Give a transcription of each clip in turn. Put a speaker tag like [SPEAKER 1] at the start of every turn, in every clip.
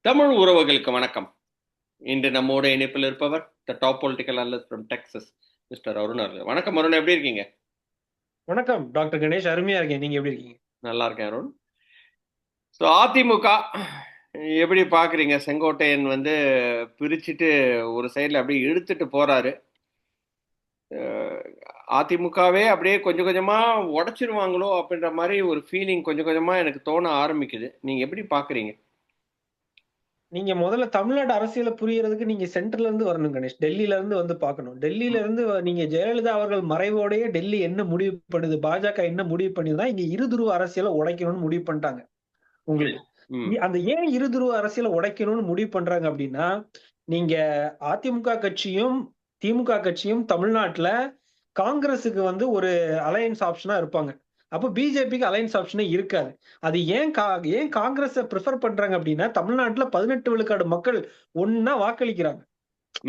[SPEAKER 1] தமிழ் உறவுகளுக்கு வணக்கம். இன்று நம்மோட இணைப்பில் இருப்பவர் the top political analyst from Texas mister Arun அவர்கள். வணக்கம் அருண் எப்படி இருக்கீங்க?
[SPEAKER 2] வணக்கம் டாக்டர் கணேஷ் அருமையா இருக்கேன். நீங்க எப்படி இருக்கீங்க?
[SPEAKER 1] நல்லா இருக்கேன் அருண். ஸோ அதிமுக எப்படி பார்க்குறீங்க? செங்கோட்டையன் வந்து பிரிச்சுட்டு ஒரு சைடில் அப்படியே இழுத்துட்டு போறாரு. அதிமுகவே அப்படியே கொஞ்சம் கொஞ்சமாக உடைச்சிருவாங்களோ அப்படின்ற மாதிரி ஒரு ஃபீலிங் கொஞ்சம் கொஞ்சமாக எனக்கு தோண ஆரம்பிக்குது. நீங்கள் எப்படி பார்க்குறீங்க
[SPEAKER 2] நீங்க முதல்ல தமிழ்நாடு அரசியல புரியறதுக்கு நீங்க சென்ட்ரல்ல இருந்து வரணும் கணேஷ். டெல்லியில இருந்து வந்து பார்க்கணும். டெல்லியில இருந்து நீங்க ஜெயலலிதா அவர்கள் மறைவோடயே டெல்லி என்ன முடிவு பண்ணுது பாஜக என்ன முடிவு பண்ணுதுன்னா இங்க இருதுருவ அரசியலை உடைக்கணும்னு முடிவு பண்ணிட்டாங்க. உங்களுக்கு அந்த ஏன் இருதுருவ அரசியலை உடைக்கணும்னு முடிவு பண்றாங்க அப்படின்னா நீங்க அதிமுக கட்சியும் திமுக கட்சியும் தமிழ்நாட்டுல காங்கிரஸுக்கு வந்து ஒரு அலையன்ஸ் ஆப்ஷனா இருப்பாங்க. அப்போ பிஜேபிக்கு அலையன்ஸ் ஆப்ஷனே இருக்காது. அது ஏன் கா ஏன் காங்கிரஸை ப்ரிஃபர் பண்றாங்க அப்படின்னா தமிழ்நாட்டுல பதினெட்டு விழுக்காடு மக்கள் ஒன்னா வாக்களிக்கிறாங்க.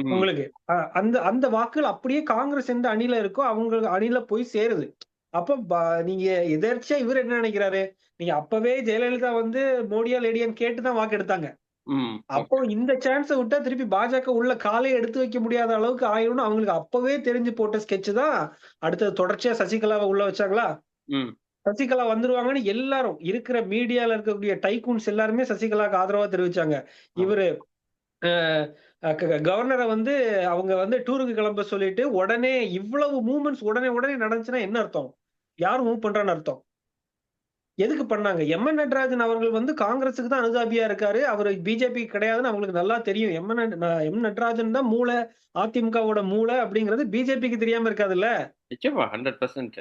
[SPEAKER 2] உங்களுக்கு. அந்த அந்த வாக்குகள் அப்படியே காங்கிரஸ் எந்த அணில இருக்கோ அவங்க அணில போய் சேருது. அப்ப நீங்க எதர்ச்சியா இவர் என்ன நினைக்கிறாரு? நீங்க அப்பவே ஜெயலலிதா வந்து மோடியா லேடியான்னு கேட்டுதான் வாக்கு எடுத்தாங்க
[SPEAKER 1] ம்
[SPEAKER 2] அப்போ இந்த சான்ஸை விட்டா திருப்பி பாஜக உள்ள காலை எடுத்து வைக்க முடியாத அளவுக்கு ஆயிரும்னு அவங்களுக்கு அப்பவே தெரிஞ்சு போட்ட ஸ்கெட்ச் தான் அடுத்தது தொடர்ச்சியா சசிகலாவை உள்ள வச்சாங்களா?
[SPEAKER 1] ம்.
[SPEAKER 2] சசிகலா வந்துருவாங்கன்னு எல்லாரும் இருக்கிற மீடியால இருக்கக்கூடிய டைகூன்ஸ் எல்லாருமே சசிகலாக்கு ஆதரவா தெரிவிச்சாங்க. இவரு அஹ், க- கவர்னரை வந்து அவங்க வந்து டூருக்கு கிளம்ப சொல்லிட்டு உடனே இவ்வளவு மூவ்மெண்ட்ஸ் உடனே உடனே நடந்துச்சுன்னா என்ன அர்த்தம்? யார் மூவ் பண்றான்னு அர்த்தம்? எதுக்கு பண்ணாங்க? எம். என். நடராஜன் அவர்கள் வந்து காங்கிரஸுக்கு தான் அனுதாபியா இருக்காரு. அவர் பிஜேபி கிடையாதுன்னு அவங்களுக்கு நல்லா தெரியும். எம். என். எம். நடராஜன் தான் மூளை அதிமுகவோட மூளை அப்படிங்கிறது பிஜேபிக்கு தெரியாம இருக்காதுல்ல?
[SPEAKER 1] நிச்சயமா ஹண்ட்ரட் பர்சன்ட்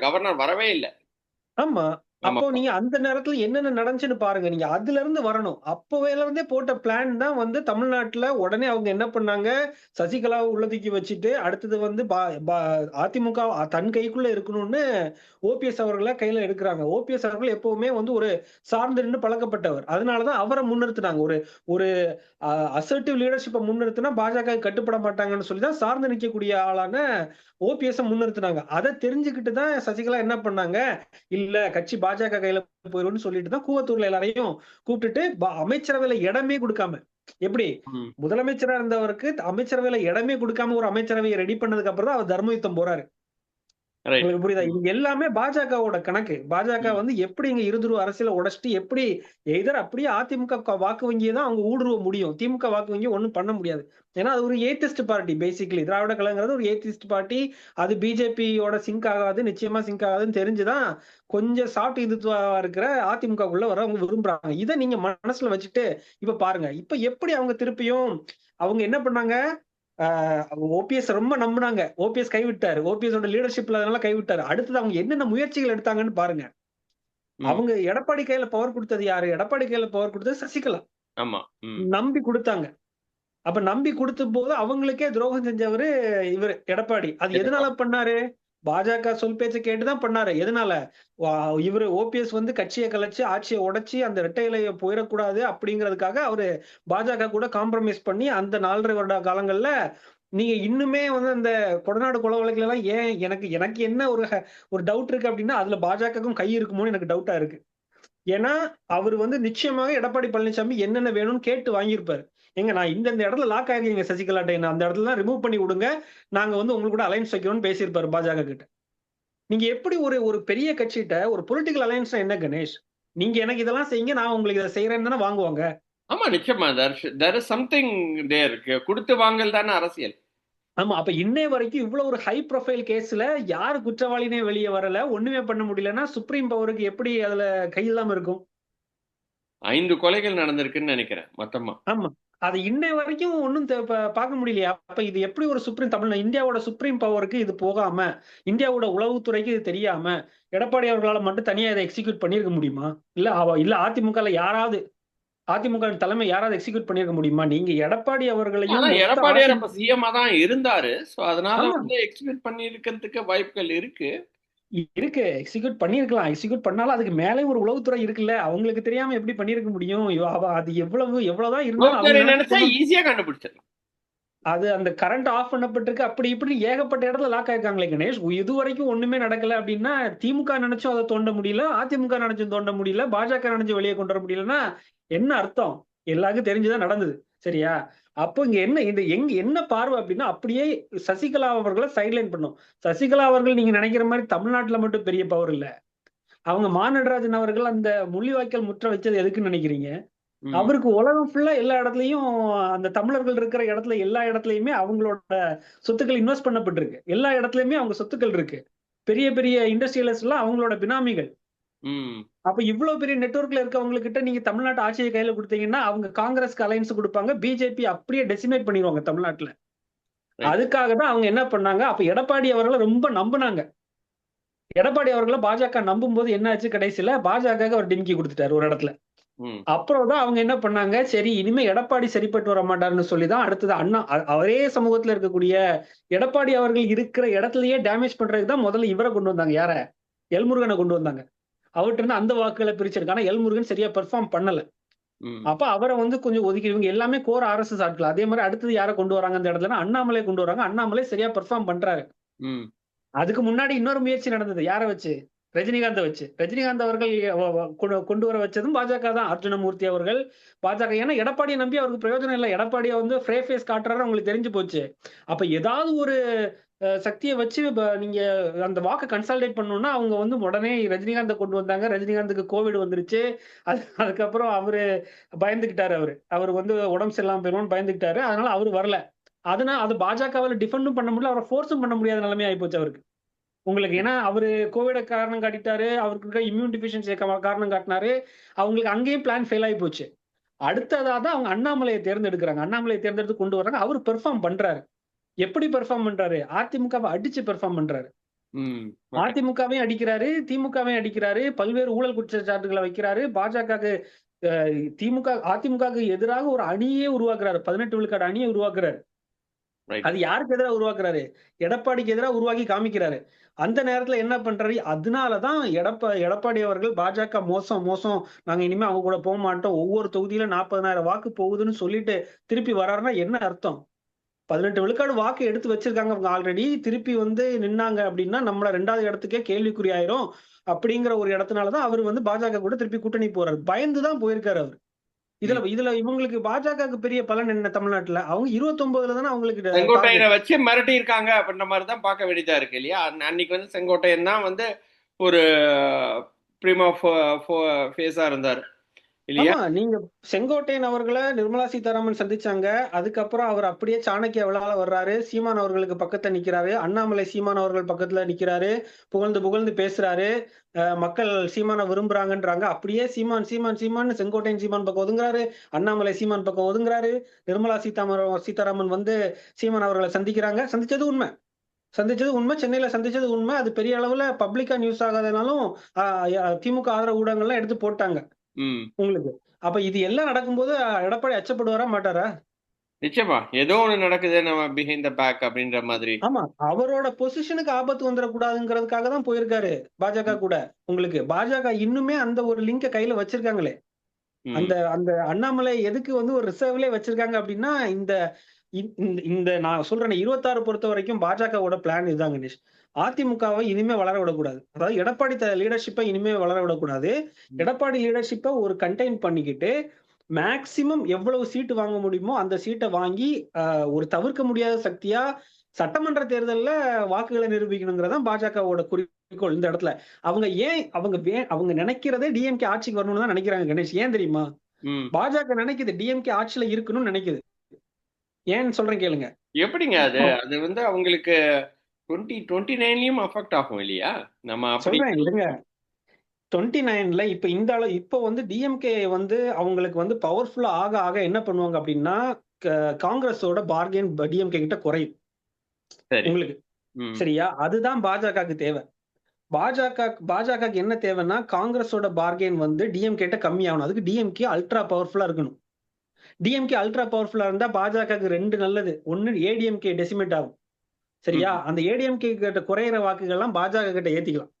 [SPEAKER 1] கவர்னர் வரவே இல்லை.
[SPEAKER 2] ஆமா. அப்போ நீங்க அந்த நேரத்துல என்னென்ன நடந்துச்சுன்னு பாருங்க. நீங்க அதுல இருந்து வரணும். அப்போவேல இருந்தே போட்ட பிளான் தான் வந்து தமிழ்நாட்டுல உடனே அவங்க என்ன பண்ணாங்க? சசிகலாவை உள்ள தூக்கி வச்சுட்டு அடுத்தது வந்து அதிமுக தன் கைக்குள்ள இருக்கணும்னு ஓபிஎஸ் அவர்களை கையில எடுக்கிறாங்க. ஓபிஎஸ் அவர்கள் எப்பவுமே வந்து ஒரு சார்ந்து நின்று பழக்கப்பட்டவர். அதனாலதான் அவரை முன்னிறுத்தினாங்க. ஒரு ஒரு அசர்ட்டிவ் லீடர்ஷிப்பை முன்னிறுத்தினா பாஜக கட்டுப்பட மாட்டாங்கன்னு சொல்லி தான் சார்ந்து நிற்கக்கூடிய ஆளான ஓபிஎஸ் முன்னிறுத்தினாங்க. அதை தெரிஞ்சுக்கிட்டு தான் சசிகலா என்ன பண்ணாங்க? இல்ல கட்சி பாஜக கையில போயிரும்னு சொல்லிட்டு தான் கூவத்தூர்ல எல்லாரையும் கூப்பிட்டுட்டு அமைச்சரவையில இடமே கொடுக்காம. எப்படி? முதலமைச்சரா இருந்தவருக்கு அமைச்சரவையில இடமே கொடுக்காம ஒரு அமைச்சரவையை ரெடி பண்ணதுக்கு அப்புறம் தான் அவர் தர்ம யுத்தம் போறாரு. உங்களுக்கு புரியுதா? இது எல்லாமே பாஜகவோட கணக்கு. பாஜக வந்து எப்படி இங்க இருதுருவ அரசியல உடைச்சிட்டு எப்படி எதர் அப்படியே அதிமுக வாக்கு வங்கியை தான் அவங்க ஊடுருவ முடியும். திமுக வாக்கு வங்கி ஒண்ணும் பண்ண முடியாது. ஏன்னா அது ஒரு ஏத்திஸ்ட் பார்ட்டி பேசிக்கலி திராவிட கழகங்கிறது ஒரு ஏத்திஸ்ட் பார்ட்டி. அது பிஜேபியோட சிங்க் ஆகாது நிச்சயமா சிங்க் ஆகாதுன்னு தெரிஞ்சுதான் கொஞ்சம் சாஃப்ட் இந்துத்துவா இருக்கிற அதிமுகக்குள்ள வர அவங்க விரும்புறாங்க. இதை நீங்க மனசுல வச்சுட்டு இப்ப பாருங்க. இப்ப எப்படி அவங்க திருப்பியும் அவங்க என்ன பண்ணாங்க? ஓபிஎஸ் ரொம்ப நம்பினாங்க. ஓபிஎஸ் கைவிட்டாரு. ஓபிஎஸ் லீடர்ஷிப்ல அதனால கைவிட்டாரு. அடுத்தது அவங்க என்னென்ன முயற்சிகள் எடுத்தாங்கன்னு பாருங்க. அவங்க எடப்பாடி கையில பவர் கொடுத்தது யாரு? எடப்பாடி கையில பவர் கொடுத்தது சசிகலா.
[SPEAKER 1] ஆமா.
[SPEAKER 2] நம்பி கொடுத்தாங்க. அப்ப நம்பி கொடுத்த போது அவங்களுக்கே துரோகம் செஞ்சவரு இவர் எடப்பாடி. அது எதனால பண்ணாரு? பாஜக சொல் பேச்சை கேட்டுதான் பண்ணாரு. எதனால? வா- இவரு ஓபிஎஸ் வந்து கட்சியை கலைச்சு ஆட்சியை உடைச்சி அந்த இரட்டை இலைய போயிடக்கூடாது அப்படிங்கிறதுக்காக அவரு பாஜக கூட காம்ப்ரமைஸ் பண்ணி அந்த நாலரை வருட காலங்கள்ல நீங்க இன்னுமே வந்து அந்த கொடநாடு கொலை வழக்குல எல்லாம் ஏன் எனக்கு எனக்கு என்ன ஒரு ஹ- ஒரு டவுட் இருக்கு அப்படின்னா அதுல பாஜகவுக்கும் கை இருக்குமோன்னு எனக்கு டவுட்டா இருக்கு. ஏன்னா அவர் வந்து நிச்சயமாக எடப்பாடி பழனிசாமி என்னென்ன வேணும்னு கேட்டு வாங்கியிருப்பாரு. எங்க நான் இந்த இடத்துல லாக் ஆகிருக்கீங்க சசிகலாட்ட என்ன அந்த இடத்துல ரிமூவ் பண்ணி விடுங்க. நாங்க வந்து உங்களுக்கு கூட அலைன்ஸ் வைக்கிறோம்னு பேசியிருப்பாரு பாஜக கிட்ட. நீங்க எப்படி ஒரு ஒரு பெரிய கட்சிகிட்ட ஒரு பொலிட்டிக்கல் அலைன்ஸ் என்ன கணேஷ்? நீங்க எனக்கு இதெல்லாம் செய்யுங்க நான் உங்களுக்கு இதை செய்யறேன்னு தானே வாங்குவாங்க?
[SPEAKER 1] ஆமா நிச்சயமா. தெர் இஸ் சம்திங் தேர் கொடுத்து வாங்கல் தானே அரசியல்.
[SPEAKER 2] ஆமா அப்ப இன்னை வரைக்கும் இவ்வளவு ஒரு ஹை ப்ரொஃபைல் கேஸ்ல யாரு குற்றவாளினே வெளியே வரல ஒண்ணுமே பண்ண முடியலன்னா சுப்ரீம் பவருக்கு எப்படி அதுல கை இல்லாம இருக்கும்?
[SPEAKER 1] ஐந்து கொலைகள் நடந்திருக்குன்னு நினைக்கிறேன் மொத்தமா.
[SPEAKER 2] ஆமா. அது இன்னை வரைக்கும் ஒன்றும் பார்க்க முடியலையா. அப்ப இது எப்படி ஒரு சுப்ரீம் தமிழ் இந்தியாவோட சுப்ரீம் பவருக்கு இது போகாம இந்தியாவோட உளவுத்துறைக்கு இது தெரியாம எடப்பாடி அவர்களால மட்டும் தனியா இதை எக்ஸிக்யூட் பண்ணியிருக்க முடியுமா? இல்ல அவ இல்ல அதிமுகல யாராவது அதிமுக தலைமை யாராவது எக்ஸிக்யூட் பண்ணியிருக்க முடியுமா? நீங்க எடப்பாடி அவர்களையும்
[SPEAKER 1] எடப்பாடியார் சிஎம்மா தான் இருந்தாரு. சோ அதனால. வந்து எக்ஸ்பெக்ட் பண்ணி இருக்கிறதுக்கு வாய்ப்புகள் இருக்கு.
[SPEAKER 2] இருக்கு எக்ஸிக்யூட் பண்ணிருக்கலாம் எக்ஸிக்யூட் பண்ணாலும் அதுக்கு மேலே ஒரு உளவுத்துறை இருக்குல்ல. அவங்களுக்கு தெரியாம எப்படி பண்ணிருக்க முடியும்? அது எவ்வளவு எவ்வளவுதான் இருந்தாலும்
[SPEAKER 1] ஈஸியா கண்டுபிடிச்சிடலாம்.
[SPEAKER 2] அது அந்த கரண்ட் ஆஃப் பண்ணப்பட்டிருக்கு. அப்படி இப்படி ஏகப்பட்ட இடத்துல லாக் ஆயிருக்காங்களே கணேஷ். இது வரைக்கும் ஒண்ணுமே நடக்கல அப்படின்னா திமுக நினைச்சும் அதை தோண்ட முடியல அதிமுக நினைச்சும் தோண்ட முடியல பாஜக நினைச்சு வெளியே கொண்டு வர முடியலன்னா என்ன அர்த்தம்? எல்லாருக்கும் தெரிஞ்சுதான் நடந்தது. சரியா? அப்போ இங்க என்ன இந்த எங்க என்ன பார்வை அப்படின்னா அப்படியே சசிகலா அவர்களை சைட்லைன் பண்ணும். சசிகலா அவர்கள் நீங்க நினைக்கிற மாதிரி தமிழ்நாட்டுல மட்டும் பெரிய பவர் இல்ல. அவங்க மாநடராஜன் அவர்கள் அந்த முள்ளிவாய்க்கால் முற்ற வச்சது எதுக்குன்னு நினைக்கிறீங்க. அவருக்கு உலகம் ஃபுல்லா எல்லா இடத்துலயும் அந்த தமிழர்கள் இருக்கிற இடத்துல எல்லா இடத்துலயுமே அவங்களோட சொத்துக்கள் இன்வெஸ்ட் பண்ணப்பட்டிருக்கு. எல்லா இடத்துலயுமே அவங்க சொத்துக்கள் இருக்கு. பெரிய பெரிய இண்டஸ்ட்ரியலிஸ்ட் எல்லாம் அவங்களோட பினாமிகள்.
[SPEAKER 1] ம்.
[SPEAKER 2] அப்ப இவ்வளவு பெரிய நெட்வொர்க்ல இருக்கவங்க கிட்ட நீங்க தமிழ்நாட்டு ஆட்சியை கையில கொடுத்தீங்கன்னா அவங்க காங்கிரஸ்க்கு அலைன்ஸ் கொடுப்பாங்க பிஜேபி அப்படியே டெசிமேட் பண்ணிடுவாங்க தமிழ்நாட்டுல. அதுக்காக தான் அவங்க என்ன பண்ணாங்க அப்ப எடப்பாடி அவர்களை ரொம்ப நம்புனாங்க எடப்பாடி அவர்களை பாஜக நம்பும் போது என்ன ஆச்சு கடைசியில பாஜக அவர் டிமிக்கி கொடுத்துட்டாரு ஒரு இடத்துல. அப்புறம் தான் அவங்க என்ன பண்ணாங்க சரி இனிமே எடப்பாடி சரிப்பட்டு வர மாட்டாருன்னு சொல்லி தான் அடுத்தது அண்ணா அவரே சமூகத்துல இருக்கக்கூடிய எடப்பாடி அவர்கள் இருக்கிற இடத்துலயே டேமேஜ் பண்றதுக்கு தான் முதல்ல இவரை கொண்டு வந்தாங்க யார எல்முருகனை கொண்டு வந்தாங்க அவர்கிட்ட இருந்து அந்த வாக்குகளை பிரிச்சிருக்கு. ஆனா எல்முருகன் சரியா பெர்ஃபார்ம் பண்ணல. அப்ப அவரை வந்து கொஞ்சம் ஒதுக்கி இவங்க எல்லாமே கோர ஆர்எஸ்எஸ் ஆட்கள். அதே மாதிரி அடுத்தது யாரை கொண்டு வராங்க அந்த இடத்துல? அண்ணாமலை கொண்டு வராங்க. அண்ணாமலை சரியா பெர்ஃபார்ம் பண்றாரு. அதுக்கு முன்னாடி இன்னொரு முயற்சி நடந்தது. யாரை வச்சு? ரஜினிகாந்தை வச்சு. ரஜினிகாந்த் அவர்கள் கொண்டு- வர வச்சதும் பாஜக தான். அர்ஜுனமூர்த்தி அவர்கள் பாஜக. ஏன்னா எடப்பாடியை நம்பி அவருக்கு பிரயோஜனம் இல்லை. எடப்பாடியை வந்து ஃப்ரே ஃபேஸ் காட்டுறாரு. உங்களுக்கு தெரிஞ்சு போச்சு. அப்ப ஏதாவது ஒரு சக்தியை வச்சு ப- நீங்க அந்த வாக்கை கன்சல்டேட் பண்ணணும்னா அவங்க வந்து உடனே ரஜினிகாந்தை கொண்டு வந்தாங்க. ரஜினிகாந்துக்கு கோவிட் வந்துருச்சு. அது அதுக்கப்புறம் அவரு பயந்துகிட்டாரு அவரு. அவர் வந்து உடம்பு சரியில்லாம போயிடுவோம்னு பயந்துகிட்டாரு அதனால அவரு வரல. அதனால அது பாஜகவால டிஃபெண்டும் பண்ண முடியல. அவரை ஃபோர்ஸும் பண்ண முடியாத நிலைமை ஆயிப்போச்சு அவருக்கு. உங்களுக்கு ஏன்னா அவரு கோவிட காரணம் காட்டிட்டாரு. அவருக்கு இருக்க இம்யூன் டிஃபிஷியன்சி காரணம் காட்டினாரு. அவங்களுக்கு அங்கேயும் பிளான் ஃபெயில் ஆகி போச்சு அடுத்ததா தான் அவங்க அண்ணாமலையை தேர்ந்தெடுக்கிறாங்க. அண்ணாமலையை தேர்ந்தெடுத்து கொண்டு வராங்க அவர் பெர்ஃபார்ம் பண்றாரு. எப்படி பெர்ஃபார்ம் பண்றாரு? அதிமுகவை அடிச்சு பெர்ஃபார்ம் பண்றாரு. அதிமுகவையும் அடிக்கிறாரு திமுகவையும் அடிக்கிறாரு பல்வேறு ஊழல் குற்றச்சாட்டுகளை வைக்கிறாரு. பாஜகவுக்கு திமுக அதிமுகவுக்கு எதிராக ஒரு அணியே உருவாக்குறாரு. பதினெட்டு விழுக்காடு அணியை உருவாக்குறாரு. அது யாருக்கு எதிராக உருவாக்குறாரு? எடப்பாடிக்கு எதிராக உருவாக்கி காமிக்கிறாரு. அந்த நேரத்துல என்ன பண்றாரு? அதனாலதான் எடப்பா எடப்பாடி அவர்கள் பாஜக மோசம் மோசம். நாங்க இனிமே அவங்க கூட போக மாட்டோம். ஒவ்வொரு தொகுதியில நாற்பதனாயிரம் வாக்கு போகுதுன்னு சொல்லிட்டு திருப்பி வர்றாருன்னா என்ன அர்த்தம்? பதினெட்டு விழுக்காடு வாக்கு எடுத்து வச்சிருக்காங்க அவங்க ஆல்ரெடி திருப்பி வந்து நின்னாங்க அப்படின்னா நம்மள ரெண்டாவது இடத்துக்கே கேள்விக்குறி ஆயிரும் அப்படிங்கிற ஒரு இடத்துனாலதான் அவர் வந்து பாஜக கூட திருப்பி கூட்டணி போறாரு. பயந்துதான் போயிருக்காரு அவர். இதுல இதுல இவங்களுக்கு பாஜகவுக்கு பெரிய பலன் என்ன தமிழ்நாட்டுல? அவங்க இருபத்தி ஒன்பதுல தானே அவங்களுக்கு
[SPEAKER 1] செங்கோட்டையனை வச்சு மிரட்டி இருக்காங்க அப்படின்ற மாதிரி தான் பார்க்க வேண்டியதா இருக்கு இல்லையா? அன்ன- அன்னைக்கு வந்து செங்கோட்டையன் தான் வந்து ஒரு பிரிமா ஃபேஸா இருந்தார். இல்லையா?
[SPEAKER 2] நீங்க செங்கோட்டையன் அவர்களை நிர்மலா சீதாராமன் சந்திச்சாங்க. அதுக்கப்புறம் அவர் அப்படியே சாணக்கிய விழால வர்றாரு. சீமான் அவர்களுக்கு பக்கத்துல நிக்கிறாரு. அண்ணாமலை சீமான் அவர்கள் பக்கத்துல நிக்கிறாரு. புகழ்ந்து புகழ்ந்து பேசுறாரு. அஹ் மக்கள் சீமானை விரும்புறாங்கன்றாங்க. அப்படியே சீமான் சீமான் சீமான் செங்கோட்டையன் சீமான் பக்கம் ஒதுங்குறாரு. அண்ணாமலை சீமான் பக்கம் ஒதுங்குறாரு. நிர்மலா சீதாராமன் சீதாராமன் வந்து சீமான் அவர்களை சந்திக்கிறாங்க. சந்திச்சது உண்மை. சந்திச்சது உண்மை. சென்னையில சந்திச்சது உண்மை. அது பெரிய அளவுல பப்ளிக்கா நியூஸ் ஆகாதனாலும் திமுக ஆதரவு ஊடகங்கள்லாம் எடுத்து போட்டாங்க.
[SPEAKER 1] ம்.
[SPEAKER 2] உங்களுக்கு. அப்ப இது எல்லாம் நடக்கும்போது எடப்பாடி அச்சப்படுவாரா மாட்டாரா?
[SPEAKER 1] நிச்சயமா. ஏதோ ஒண்ணு நடக்குது நம்ம பிஹைண்ட் த பேக் அப்படின்ற மாதிரி.
[SPEAKER 2] ஆமா. அவரோட பொசிஷனுக்கு ஆபத்து வந்துடக்கூடாதுங்கிறதுக்காக தான் போயிருக்காரு பாஜக கூட. உங்களுக்கு பாஜக இன்னுமே அந்த ஒரு லிங்க கையில வச்சிருக்காங்களே. அந்த அந்த அண்ணாமலை எதுக்கு வந்து ஒரு ரிசர்வ்ல வச்சிருக்காங்க அப்படின்னா இந்த இந்த- நான் சொல்றேன் இருபத்தாறு பொறுத்த வரைக்கும் பாஜகவோட பிளான் இதுதான் கணேஷ். அதிமுகவை இனிமே வளர விடக்கூடாது. அதாவது எடப்பாடி லீடர்ஷிப்பை இனிமே வளர விடக்கூடாது. எடப்பாடி லீடர்ஷிப்பை ஒரு கண்டெயின் பண்ணிக்கிட்டு மேக்சிமம் எவ்வளவு சீட்டு வாங்க முடியுமோ அந்த சீட்டை வாங்கி ஒரு தவிர்க்க முடியாத சக்தியா சட்டமன்ற தேர்தல்ல வாக்குகளை நிரூபிக்கணுங்கிறதான் பாஜகவோட குறிக்கோள் இந்த இடத்துல. அவங்க ஏன் அவங்க அவங்க நினைக்கிறதே டிஎம்கே ஆட்சிக்கு வரணும்னு தான் நினைக்கிறாங்க கணேஷ். ஏன் தெரியுமா. பாஜக நினைக்குது டிஎம்கே ஆட்சியில இருக்கணும்னு நினைக்குது. ஏன்னு சொல்றேன் கேளுங்க.
[SPEAKER 1] எப்படிங்க அது? அது வந்து அவங்களுக்கு டுவெண்ட்டி டுவெண்ட்டி நைன்லயும் அஃபெக்ட் ஆகும் இல்லையா? நம்ம
[SPEAKER 2] சொல்றேன் இருங்க. டுவெண்ட்டி நைன்ல இப்ப இந்த அளவு இப்ப வந்து டிஎம்கே வந்து அவங்களுக்கு வந்து பவர்ஃபுல்லா ஆக ஆக என்ன பண்ணுவாங்க அப்படின்னா காங்கிரஸோட பார்கென் டிஎம்கே கிட்ட குறையும். உங்களுக்கு. சரியா? அதுதான் பாஜகவுக்கு தேவை. பாஜக பாஜகவுக்கு என்ன தேவைன்னா காங்கிரஸோட பார்கெயின் வந்து டிஎம்கே கிட்ட கம்மியாகணும். அதுக்கு டிஎம்கே அல்ட்ரா பவர்ஃபுல்லா இருக்கணும். டிஎம்கே அல்ட்ரா பவர்ஃபுல்லா இருந்தா பாஜகவுக்கு ரெண்டு நல்லது. ஒன்னு ஏடிஎம்கே டெசிமேட் ஆகும். சரியா? அந்த ஏடிஎம்கே கிட்ட குறையிற வாக்குகள்லாம் பாஜக கிட்ட ஏத்திக்கலாம்.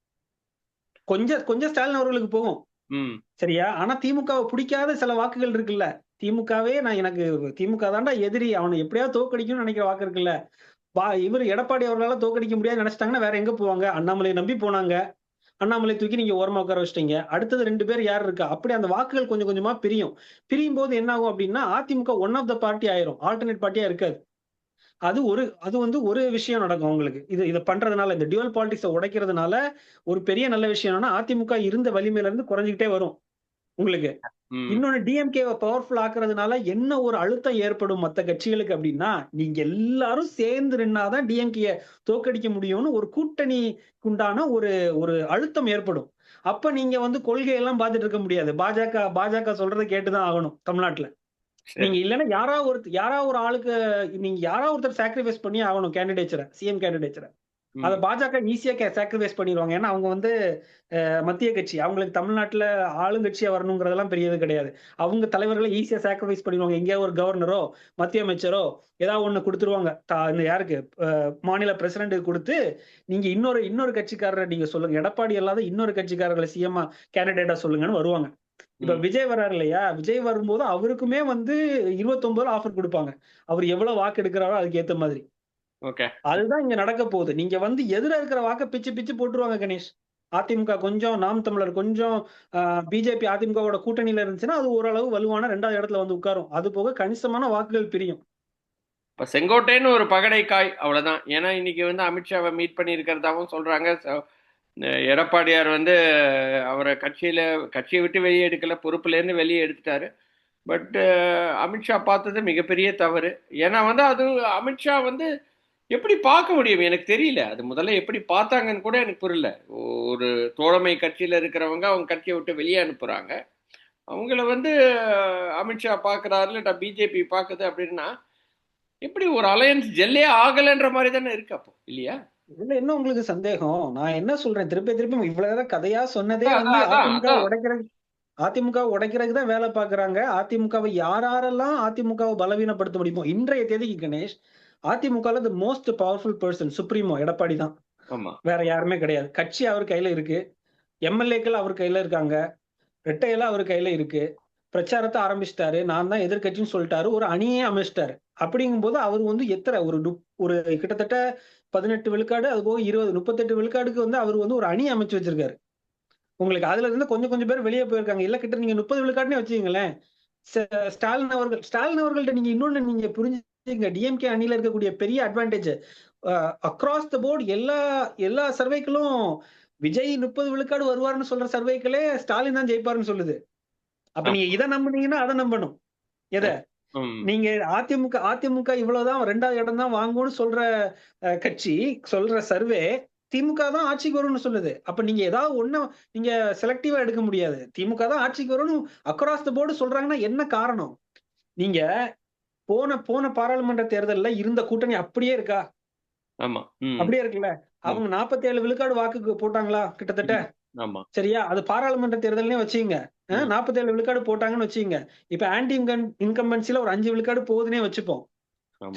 [SPEAKER 2] கொஞ்சம் கொஞ்சம் ஸ்டாலின் அவர்களுக்கு போகும். சரியா? ஆனா திமுகவை பிடிக்காத சில வாக்குகள் இருக்குல்ல. திமுகவே நான் எனக்கு திமுக தாண்டா எதிரி. அவனை எப்படியாவது தோக்கடிக்கணும்னு நினைக்கிற வாக்கு இருக்குல்ல. இவர் எடப்பாடி அவர்களால தோக்கடிக்க முடியாது நினைச்சிட்டாங்கன்னா வேற எங்க போவாங்க? அண்ணாமலையை நம்பி போனாங்க. அண்ணாமலை தூக்கி நீங்க ஓரமா உட்கார வச்சிட்டீங்க. அடுத்தது ரெண்டு பேர் யார் இருக்கா? அப்படி அந்த வாக்குகள் கொஞ்சம் கொஞ்சமா பிரியும். பிரியும் போது என்ன ஆகும் அப்படின்னா AIADMK one of the party ஆயிரும். ஆல்டர்னேட் பார்ட்டியா இருக்காது. அது ஒரு அது வந்து ஒரு விஷயம் நடக்கும் உங்களுக்கு இது இதை பண்றதுனால இந்த டியூவல் பாலிடிக்ஸை உடைக்கிறதுனால ஒரு பெரிய நல்ல விஷயம் என்னன்னா அதிமுக இருந்த வலிமையில இருந்து குறைஞ்சிக்கிட்டே வரும். உங்களுக்கு. இன்னொன்னு டிஎம்கேவை பவர்ஃபுல் ஆக்குறதுனால என்ன ஒரு அழுத்தம் ஏற்படும் மத்த கட்சிகளுக்கு அப்படின்னா நீங்க எல்லாரும் சேர்ந்து நின்னாதான் டிஎம்கே தோக்கடிக்க முடியும்னு ஒரு கூட்டணிக்கு உண்டான ஒரு ஒரு அழுத்தம் ஏற்படும் அப்ப நீங்க வந்து கொள்கையெல்லாம் பார்த்துட்டு இருக்க முடியாது பாஜக பாஜக சொல்றதை கேட்டுதான் ஆகணும் தமிழ்நாட்டுல. நீங்க இல்லைன்னா யாரா ஒரு யாரா ஒரு ஆளுக்கு நீங்க யாரா ஒருத்தர் சாக்ரிஃபைஸ் பண்ணி ஆகணும் கேண்டிடேச்சரை சிஎம் கேண்டிடேச்சரை. அதை பாஜக ஈஸியா சாக்ரிஃபைஸ் பண்ணிடுவாங்க. ஏன்னா அவங்க வந்து மத்திய கட்சி. அவங்களுக்கு தமிழ்நாட்டுல ஆளுங்கட்சியா வரணுங்கிறதெல்லாம் பெரியது கிடையாது. அவங்க தலைவர்களை ஈஸியா சாக்ரிஃபைஸ் பண்ணிடுவாங்க. எங்கேயாவது ஒரு கவர்னரோ மத்திய அமைச்சரோ ஏதாவது ஒண்ணு கொடுத்துருவாங்க. இந்த யாருக்கு? மாநில பிரசிடண்ட் கொடுத்து நீங்க இன்னொரு இன்னொரு கட்சிக்காரரை நீங்க சொல்லுங்க. எடப்பாடி அல்லாத இன்னொரு கட்சிக்காரர்களை சிஎம் கேண்டிடேட்டா சொல்லுங்கன்னு வருவாங்க. இப்ப. விஜய் வர்றாரு இல்லையா? விஜய் வரும்போது அவருக்குமே வந்து இருபத்தொன்பதுல ஆஃபர் கொடுப்பாங்க. அவர் எவ்வளவு வாக்கு எடுக்கிறாரோ அதுக்கு ஏத்த மாதிரி. அதுதான் இங்க நடக்க போகுது. நீங்க வந்து எதிர இருக்கிற வாக்க பிச்சு பிச்சு போட்டுருவாங்க கணேஷ். அதிமுக கொஞ்சம் நாம் தமிழர் கொஞ்சம் பிஜேபி அதிமுகவோட கூட்டணியில இருந்துச்சுன்னா அது ஓரளவு வலுவான ரெண்டாவது இடத்துல வந்து உட்காரும். அது போக கணிசமான வாக்குகள் பிரியும்.
[SPEAKER 1] இப்ப செங்கோட்டைன்னு ஒரு பகடை காய் அவ்வளவுதான். ஏன்னா இன்னைக்கு வந்து அமித்ஷாவை மீட் பண்ணி இருக்கிறதாவும் சொல்றாங்க எடப்பாடியார் வந்து அவரை கட்சியில கட்சியை விட்டு வெளியே எடுக்கல பொறுப்புல இருந்து வெளியே எடுத்துட்டாரு. பட் அமித்ஷா பார்த்தது மிகப்பெரிய தவறு. ஏன்னா வந்து அது அமித்ஷா வந்து எப்படி பார்க்க முடியும்? எனக்கு தெரியல. அது முதல்ல எப்படி பார்த்தாங்கன்னு கூட எனக்கு புரியல. ஒரு தோழமை கட்சியில இருக்கிறவங்க அவங்க கட்சியை விட்டு வெளியே அனுப்புறாங்க. அவங்கள வந்து அமித்ஷா பார்க்கறாரு இல்ல பிஜேபி பார்க்குது அப்படின்னா எப்படி ஒரு அலையன்ஸ் ஜெல்லே ஆகலைன்ற மாதிரி தானே இருக்கு அப்போ இல்லையா?
[SPEAKER 2] இதுல என்ன உங்களுக்கு சந்தேகம். நான் என்ன சொல்றேன்? திருப்பி திருப்பி இவ்வளவு கதையா சொன்னதே வந்து அதிமுக. உடைக்கிறது அதிமுக உடைக்கிறதுக்கு தான் வேலை பாக்குறாங்க அதிமுகவை யார் யாரெல்லாம் அதிமுகவை பலவீனப்படுத்த முடியுமோ? இன்றைய தேதிக்கு Ganesh அதிமுகல the most powerful person supremo Edappadi தான்.
[SPEAKER 1] ஆமா.
[SPEAKER 2] வேற யாருமே கிடையாது. கட்சி அவர் கையில இருக்கு. எம்எல்ஏக்கள் அவர் கையில இருக்காங்க. ரெட்டையெல்லாம் அவர் கையில இருக்கு. பிரச்சாரத்தை ஆரம்பிச்சிட்டாரு. நான் தான் எதிர்க்கட்சின்னு சொல்லிட்டாரு. ஒரு அணியே அமைச்சிட்டாரு. அப்படிங்கும்போது அவர் வந்து எத்தனை ஒரு ஒரு கிட்டத்தட்ட பதினெட்டு விழுக்காடு அது போக இருபது முப்பத்தெட்டு விழுக்காடுக்கு வந்து அவர் வந்து ஒரு அணி அமைச்சு வச்சிருக்காரு. உங்களுக்கு அதுல இருந்து கொஞ்சம் கொஞ்சம் பேர் வெளியே போயிருக்காங்க. இல்ல கிட்ட நீங்க முப்பது விழுக்காடுனே வச்சுக்கீங்களேன். ஸ்டாலின் அவர்கள் ஸ்டாலின் அவர்கள்ட்ட நீங்க இன்னொன்னு நீங்க புரிஞ்சுங்க டிஎம்கே அணியில இருக்கக்கூடிய பெரிய அட்வான்டேஜ் அக்ராஸ் த போர்டு எல்லா எல்லா சர்வேக்களும் விஜய் முப்பது விழுக்காடு வருவாருன்னு சொல்ற சர்வேக்களே ஸ்டாலின் தான் ஜெயிப்பாருன்னு சொல்லுது. அப்ப நீங்க இதை நம்புனீங்கன்னா அதை நம்பணும். எதை. நீங்க அதிமுக அதிமுக இவ்வளவுதான் ரெண்டாவது இடம் தான் வாங்கும்னு சொல்ற கட்சி சொல்ற சர்வே திமுக தான் ஆட்சிக்கு வரும்னு சொல்லுது. அப்ப நீங்க ஏதாவது ஒண்ணு நீங்க செலக்டிவா எடுக்க முடியாது. திமுக தான் ஆட்சிக்கு வரும்னு அக்ராஸ் த போர்டு சொல்றாங்கன்னா என்ன காரணம்? நீங்க போன போன பாராளுமன்ற தேர்தல்ல இருந்த கூட்டணி அப்படியே இருக்கா?
[SPEAKER 1] ஆமா.
[SPEAKER 2] அப்படியே இருக்குல்ல? அவங்க 47 விழுக்காடு வாக்கு போட்டாங்களா கிட்டத்தட்ட?
[SPEAKER 1] ஆமா.
[SPEAKER 2] சரியா? அது பாராளுமன்ற தேர்தல்னே வச்சுங்க
[SPEAKER 1] ம்.
[SPEAKER 2] நாற்பத்தேழு விழுக்காடு போட்டாங்கன்னு வச்சுங்க இப்ப ஆன்டி இன்கம்பன்சில ஒரு அஞ்சு விழுக்காடு போகுதுன்னே வச்சுப்போம்.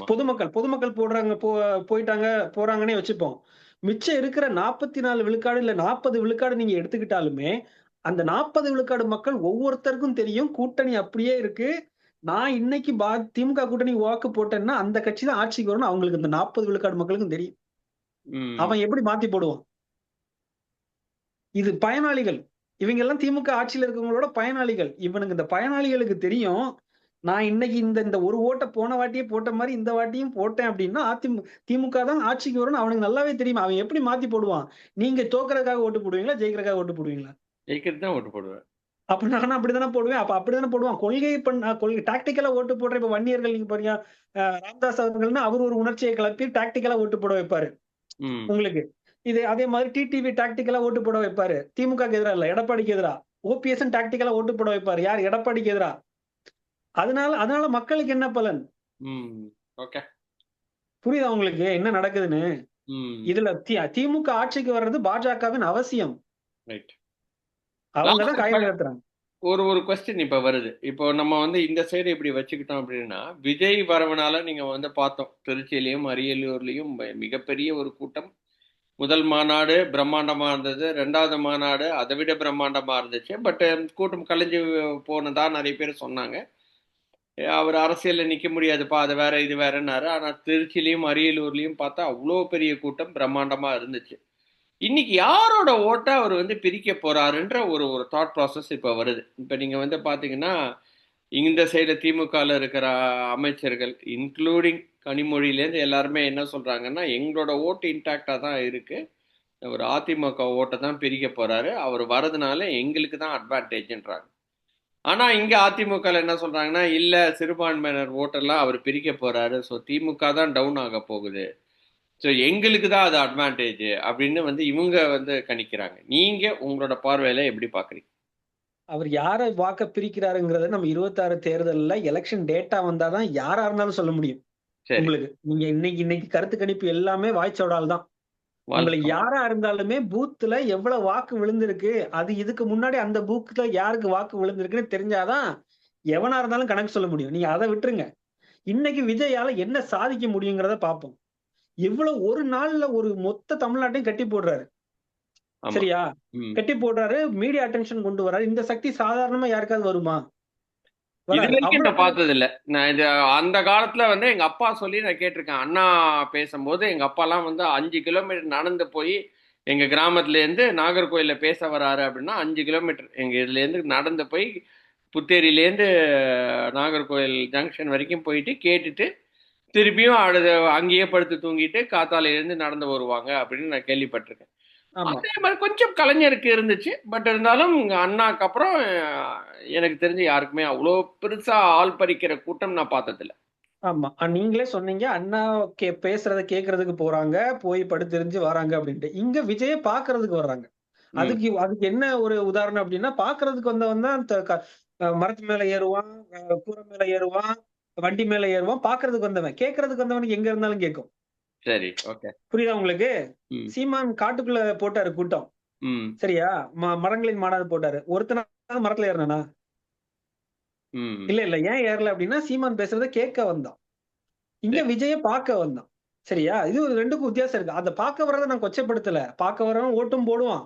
[SPEAKER 2] பொதுமக்கள் பொதுமக்கள் போடுறாங்க போ போயிட்டாங்க போறாங்கன்னே வச்சுப்போம். மிச்சம் இருக்கிற நாற்பத்தி நாலு விழுக்காடு இல்ல நாற்பது விழுக்காடு நீங்க எடுத்துக்கிட்டாலுமே அந்த நாற்பது விழுக்காடு மக்கள் ஒவ்வொருத்தருக்கும் தெரியும் கூட்டணி அப்படியே இருக்கு. நான் இன்னைக்கு பா திமுக கூட்டணி வாக்கு போட்டேன்னா அந்த கட்சி தான் ஆட்சிக்கு வரும்னு அவங்களுக்கு இந்த நாற்பது விழுக்காடு மக்களுக்கும் தெரியும். அவன் எப்படி மாத்தி போடுவான்? இது பயனாளிகள். இவங்க எல்லாம் திமுக ஆட்சியில இருக்கவங்களோட பயனாளிகள். இவனுக்கு இந்த பயனாளிகளுக்கு தெரியும். நான் இன்னைக்கு இந்த இந்த ஒரு ஓட்டை போன வாட்டியே போட்ட மாதிரி இந்த வாட்டியும் போட்டேன் அப்படின்னா அதிமுக திமுக தான் ஆட்சிக்கு வரும்னு அவனுக்கு நல்லாவே தெரியும். அவன் எப்படி மாத்தி போடுவான்? நீங்க தோக்கறதுக்காக ஓட்டு போடுவீங்களா? ஜெயிக்கிறதுக்காக ஓட்டு போடுவீங்களா?
[SPEAKER 1] ஜெயிக்கிறது தான் ஓட்டு போடுவேன்.
[SPEAKER 2] அப்ப நானும் அப்படிதானே போடுவேன். அப்ப அப்படிதானே போடுவான். கொள்கை பண்ண கொள்கை டாக்டிக்கலா ஓட்டு போடுற இப்ப வன்னியர்கள் நீங்க பாருங்க அஹ் ராமதாஸ் அவர்கள்னா அவர் ஒரு உணர்ச்சியை கிளப்பி டாக்டிக்கலா ஓட்டு போட வைப்பாரு. உங்களுக்கு. இது அதே மாதிரி டிடிவி டாக்டிக்கலா ஓட்டு போட வைப்பாரு. திமுக எதிரா இல்ல எடப்பாடிக்கு எதிரா? ஓபிஎஸ் டாக்டிக்கலா ஓட்டு போட வைப்பாரு. யார்? எடப்பாடிக்கு எதிரா? அதனால அதனால மக்களுக்கு என்ன பலன்.
[SPEAKER 1] ஓகே.
[SPEAKER 2] புரியுதா உங்களுக்கு? என்ன நடக்குதுன்னு. இதுல திமுக ஆட்சிக்கு வர்றது பாஜகவின் அவசியம்.
[SPEAKER 1] ரைட்.
[SPEAKER 2] அவங்க தான்
[SPEAKER 1] ஒரு ஒரு கொஸ்டின் இப்ப வருது. இப்போ நம்ம வந்து இந்த சைடு இப்படி வச்சுக்கிட்டோம் அப்படின்னா விஜய் வரவனால நீங்க வந்து பார்த்தோம். திருச்சியிலையும் அரியலூர்லயும் மிகப்பெரிய ஒரு கூட்டம். முதல் மாநாடு பிரம்மாண்டமா இருந்தது. ரெண்டாவது மாநாடு அதை விட பிரம்மாண்டமா இருந்துச்சு. பட் கூட்டம் கலைஞ்சு போனதா நிறைய பேர் சொன்னாங்க. அவர் அரசியல்ல நிக்க முடியாதுப்பா அது வேற இது வேறன்னாரு. ஆனா திருச்சிலையும் அரியலூர்லயும் பார்த்தா அவ்வளோ பெரிய கூட்டம் பிரம்மாண்டமா இருந்துச்சு. இன்னைக்கு யாரோட ஓட்டை அவர் வந்து பிரிக்க போறாருன்ற ஒரு ஒரு தாட் ப்ராசஸ் இப்போ வருது. இப்போ நீங்கள் வந்து பார்த்தீங்கன்னா இந்த சைடு திமுகவில் இருக்கிற அமைச்சர்கள் இன்க்ளூடிங் கனிமொழியிலேருந்து எல்லாருமே என்ன சொல்கிறாங்கன்னா எங்களோட ஓட்டு இன்டாக்டாக தான் இருக்குது அவர் அதிமுக ஓட்டை தான் பிரிக்க போகிறாரு அவர் வரதுனால எங்களுக்கு தான் அட்வான்டேஜ்ன்றாங்க ஆனால் இங்கே அதிமுகவில் என்ன சொல்கிறாங்கன்னா இல்லை சிறுபான்மையினர் ஓட்டெல்லாம் அவர் பிரிக்க போகிறாரு ஸோ திமுக தான் டவுன் ஆக போகுது. ஸோ எங்களுக்கு தான் அது அட்வான்டேஜ் அப்படின்னு வந்து இவங்க வந்து கணிக்கிறாங்க. நீங்க உங்களோட பார்வையில எப்படி பாக்குறீங்க
[SPEAKER 2] அவர் யார வாக்க பிரிக்கிறாருங்கிறத நம்ம இருபத்தாறு தேர்தல்ல எலெக்ஷன் டேட்டா வந்தாதான் யாரா இருந்தாலும் சொல்ல முடியும். உங்களுக்கு. நீங்க இன்னைக்கு இன்னைக்கு கருத்து கணிப்பு எல்லாமே வாய்ச்சோடால் தான். உங்களுக்கு. யாரா இருந்தாலுமே பூத்துல எவ்வளவு வாக்கு விழுந்திருக்கு அது இதுக்கு முன்னாடி அந்த பூத்துல யாருக்கு வாக்கு விழுந்திருக்குன்னு தெரிஞ்சாதான் எவனா இருந்தாலும் கணக்கு சொல்ல முடியும். நீங்க அதை விட்டுருங்க. இன்னைக்கு விஜயால என்ன சாதிக்க முடியுங்கிறத பார்ப்போம். எவ்வளவு ஒரு நாள்ல ஒரு மொத்த தமிழ்நாட்டையும் கட்டி போடுறாரு. சரியா. கட்டி போடுறாரு மீடியா அட்டென்ஷன் கொண்டு வர்றாரு. இந்த சக்தி சாதாரணமா யாருக்காவது வருமா?
[SPEAKER 1] நான் பார்த்தது இல்ல நான் இது அந்த காலத்துல வந்து எங்க அப்பா சொல்லி நான் கேட்டிருக்கேன். அண்ணா பேசும்போது எங்க அப்பாலாம் வந்து அஞ்சு கிலோமீட்டர் நடந்து போய் எங்க கிராமத்துல இருந்து நாகர்கோயில்ல பேச வராரு அப்படின்னா அஞ்சு கிலோமீட்டர். எங்க இதுல இருந்து நடந்து போய் புத்தேரியிலேருந்து நாகர்கோயில் ஜங்ஷன் வரைக்கும் போயிட்டு கேட்டுட்டு திருப்பியும் அடுத்த அங்கேயே படுத்து தூங்கிட்டு காத்தாலையில இருந்து நடந்து வருவாங்க அப்படின்னு நான் கேள்விப்பட்டிருக்கேன். அதே மாதிரி கொஞ்சம் கலைஞருக்கு இருந்துச்சு. பட் இருந்தாலும் அண்ணாக்கு அப்புறம் எனக்கு தெரிஞ்சு யாருக்குமே அவ்வளோ பெருசா ஆள் பறிக்கிற கூட்டம் நான் பார்த்ததில்ல.
[SPEAKER 2] ஆமா. நீங்களே சொன்னீங்க அண்ணா கே பேசுறத கேக்குறதுக்கு போறாங்க போய் படுத்தெரிஞ்சு வராங்க அப்படின்ட்டு. இங்க விஜய பாக்குறதுக்கு வர்றாங்க. அதுக்கு அதுக்கு என்ன ஒரு உதாரணம் அப்படின்னா பாக்குறதுக்கு வந்தவன் தான் மரத்து மேல ஏறுவான் கூரை மேல ஏறுவான் வண்டி மேல ஏறுவான் பாக்குறதுக்கு வந்தவன். கேக்குறதுக்கு வந்தவனுக்கு எங்க இருந்தாலும் கேட்கும்
[SPEAKER 1] சரி ஓகே
[SPEAKER 2] புரியுதா உங்களுக்கு? சீமான் காட்டுக்குள்ள போட்டாரு கூட்டம். சரியா? மரங்களின் மாநாடு போட்டாரு. ஒருத்தனாவது மரத்துல ஏறினானா?
[SPEAKER 1] ம்.
[SPEAKER 2] இல்ல இல்ல ஏன் ஏறல அப்படின்னா சீமான் பேசுறத கேட்க வந்தான். இங்க விஜய பார்க்க வந்தான். சரியா? இது ஒரு ரெண்டுக்கும் வித்தியாசம் இருக்கு. அந்த பார்க்க வர்றதை நான் கொச்சைப்படுத்தல. பார்க்க வரவன் ஓட்டும் போடுவான்.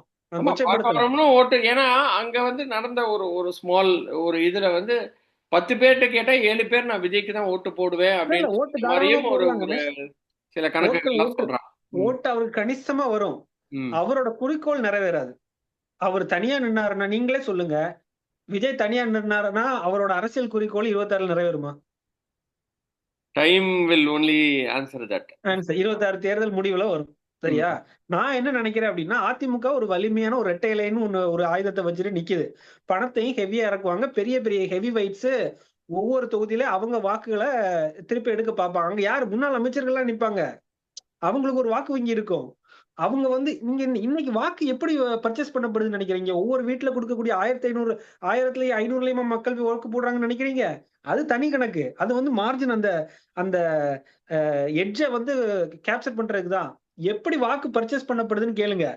[SPEAKER 1] ஓட்டு. ஏன்னா அங்க வந்து நடந்த ஒரு ஒரு ஸ்மால் ஒரு இதுல வந்து பத்து பேர்கிட்ட கேட்டா ஏழு பேர் நான் விஜய்க்கு தான் ஓட்டு போடுவேன் அப்படின்னு ஒரு சில கணக்குகள்லாம்
[SPEAKER 2] ஓட்டு-
[SPEAKER 1] சொல்றான்.
[SPEAKER 2] ஓட்டு அவருக்கு கணிசமா வரும். அவரோட குறிக்கோள் நிறைவேறாது. அவர் தனியா நின்னாருன்னா நீங்களே சொல்லுங்க. விஜய் தனியா நின்னாருன்னா அவரோட அரசியல் குறிக்கோள் இருபத்தாறுல நிறைவேறுமா?
[SPEAKER 1] Time will only answer that
[SPEAKER 2] answer இருபத்தாறு தேர்தல் முடிவுல வரும். சரியா? நான் என்ன நினைக்கிறேன் அப்படின்னா அதிமுக ஒரு வலிமையான ஒரு ரெட்டை இலைன்னு ஒண்ணு ஒரு ஆயுதத்தை வச்சுட்டு நிக்குது. பணத்தையும் ஹெவியா இறக்குவாங்க. பெரிய பெரிய ஹெவி வெயிட்ஸ் ஒவ்வொரு தொகுதியில அவங்க வாக்குகளை திருப்பி எடுக்க பார்ப்பாங்க. அங்க யார்? முன்னாள் அமைச்சர்கள்லாம் நிப்பாங்க. அவங்களுக்கு ஒரு வாக்கு வங்கி இருக்கும். அவங்க வந்து இங்க இன்னைக்கு வாக்கு எப்படி பர்ச்சேஸ் பண்ணப்படுதுன்னு நினைக்கிறீங்க? ஒவ்வொரு வீட்டுல கொடுக்கக்கூடிய ஆயிரத்தி ஐநூறு ஆயிரத்துலயும் ஐநூறுலயுமா மக்கள் வாக்கு போடுறாங்கன்னு நினைக்கிறீங்க? அது தனி கணக்கு. அது வந்து மார்ஜின் அந்த அந்த எட்ஜை வந்து கேப்சர் பண்றதுக்கு தான் எப்படி வாக்கு பர்ச்சேஸ் பண்ணப்படுதுன்னு கேளுங்க.